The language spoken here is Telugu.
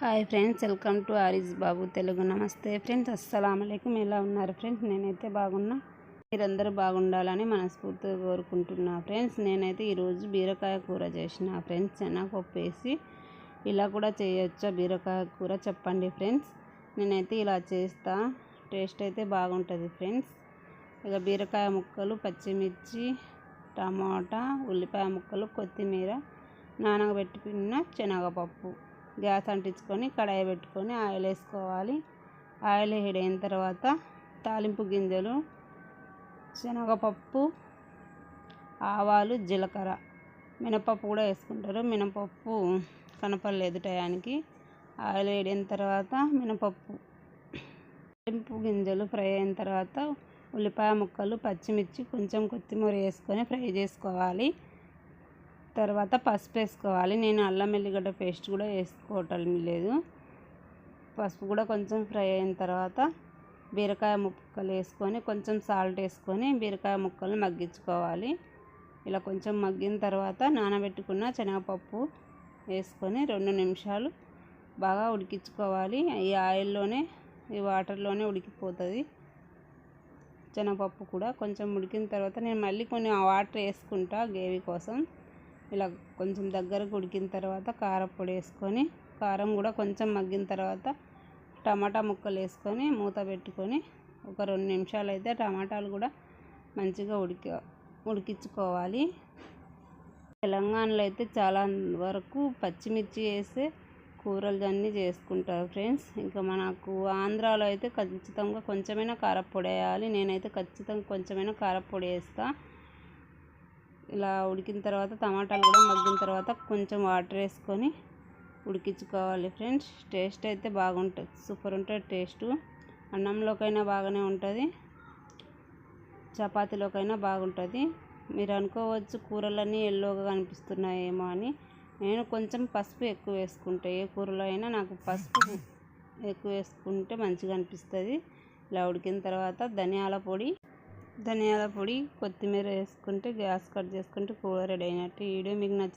Hi friends welcome to Ariz Babu Telugu. నమస్తే ఫ్రెండ్స్ అస్సలం అయికం ఎలా ఉన్నారు ఫ్రెండ్స్? నేనైతే బాగున్నా. మీరందరూ బాగుండాలని మనస్ఫూర్తిగా కోరుకుంటున్నా ఫ్రెండ్స్. నేనైతే ఈరోజు బీరకాయ కూర చేసిన ఫ్రెండ్స్. శనగపప్పు వేసి ఇలా కూడా చేయొచ్చా? బీరకాయ కూర చెప్పండి ఫ్రెండ్స్. నేనైతే ఇలా చేస్తా. టేస్ట్ అయితే బాగుంటుంది ఫ్రెండ్స్. ఇక బీరకాయ ముక్కలు పచ్చిమిర్చి టమాటా ఉల్లిపాయ ముక్కలు కొత్తిమీర నానబెట్టుకున్న శనగపప్పు. గ్యాస్ అంటించుకొని కడాయి పెట్టుకొని ఆయిల్ వేసుకోవాలి. ఆయిల్ వేడైన తర్వాత తాలింపు గింజలు శనగపప్పు ఆవాలు జీలకర్ర. మినపప్పు కూడా వేసుకుంటారు. మినపప్పు కనపడలేదు టయానికి. ఆయిల్ వేడిన తర్వాత మినపప్పు తాలింపు గింజలు ఫ్రై అయిన తర్వాత ఉల్లిపాయ ముక్కలు పచ్చిమిర్చి కొంచెం కొత్తిమీర వేసుకొని ఫ్రై చేసుకోవాలి. తర్వాత పసుపు వేసుకోవాలి. నేను అల్లం ఎల్లిగడ్డ పేస్ట్ కూడా వేసుకోవటం లేదు. పసుపు కూడా కొంచెం ఫ్రై అయిన తర్వాత బీరకాయ ముక్కలు వేసుకొని కొంచెం సాల్ట్ వేసుకొని బీరకాయ ముక్కలు మగ్గించుకోవాలి. ఇలా కొంచెం మగ్గిన తర్వాత నానబెట్టుకున్న శనగపప్పు వేసుకొని రెండు నిమిషాలు బాగా ఉడికించుకోవాలి. ఈ ఆయిల్లోనే ఈ వాటర్లోనే ఉడికిపోతుంది. శనగపప్పు కూడా కొంచెం ఉడికిన తర్వాత నేను మళ్ళీ కొన్ని వాటర్ వేసుకుంటా గ్రేవీ కోసం. ఇలా కొంచెం దగ్గరకు ఉడికిన తర్వాత కారపొడి వేసుకొని కారం కూడా కొంచెం మగ్గిన తర్వాత టమాటా ముక్కలు వేసుకొని మూత పెట్టుకొని ఒక రెండు నిమిషాలు అయితే టమాటాలు కూడా మంచిగా ఉడికి ఉడికించుకోవాలి. తెలంగాణలో అయితే చాలా వరకు పచ్చిమిర్చి వేసి కూరలు అన్నీ చేసుకుంటారు ఫ్రెండ్స్. ఇంకా మనకు ఆంధ్రాలో అయితే ఖచ్చితంగా కొంచెమైనా కారపొడి వేయాలి. నేనైతే ఖచ్చితంగా కొంచెమైనా కారపొడి వేస్తాను ఇలా ఉడికిన తర్వాత టమాటాలు కూడా మగ్గిన తర్వాత కొంచెం వాటర్ వేసుకొని ఉడికించుకోవాలి ఫ్రెండ్స్. టేస్ట్ అయితే బాగుంటుంది. సూపర్ ఉంటుంది టేస్ట్. అన్నంలోకైనా బాగానే ఉంటుంది. చపాతీలోకైనా బాగుంటుంది. మీరు అనుకోవచ్చు కూరలన్నీ ఎల్లోగా కనిపిస్తున్నాయేమో అని. నేను కొంచెం పసుపు ఎక్కువ వేసుకుంటే. ఏ కూరలో అయినా నాకు పసుపు ఎక్కువ వేసుకుంటే మంచిగా అనిపిస్తుంది. ఇలా ఉడికిన తర్వాత ధనియాల పొడి ధనియాల పొడి కొత్తిమీర వేసుకుంటే గ్యాస్ కట్ చేసుకుంటే కూర రెడీ అయినట్టు ఈ వీడియో మీకు నచ్చి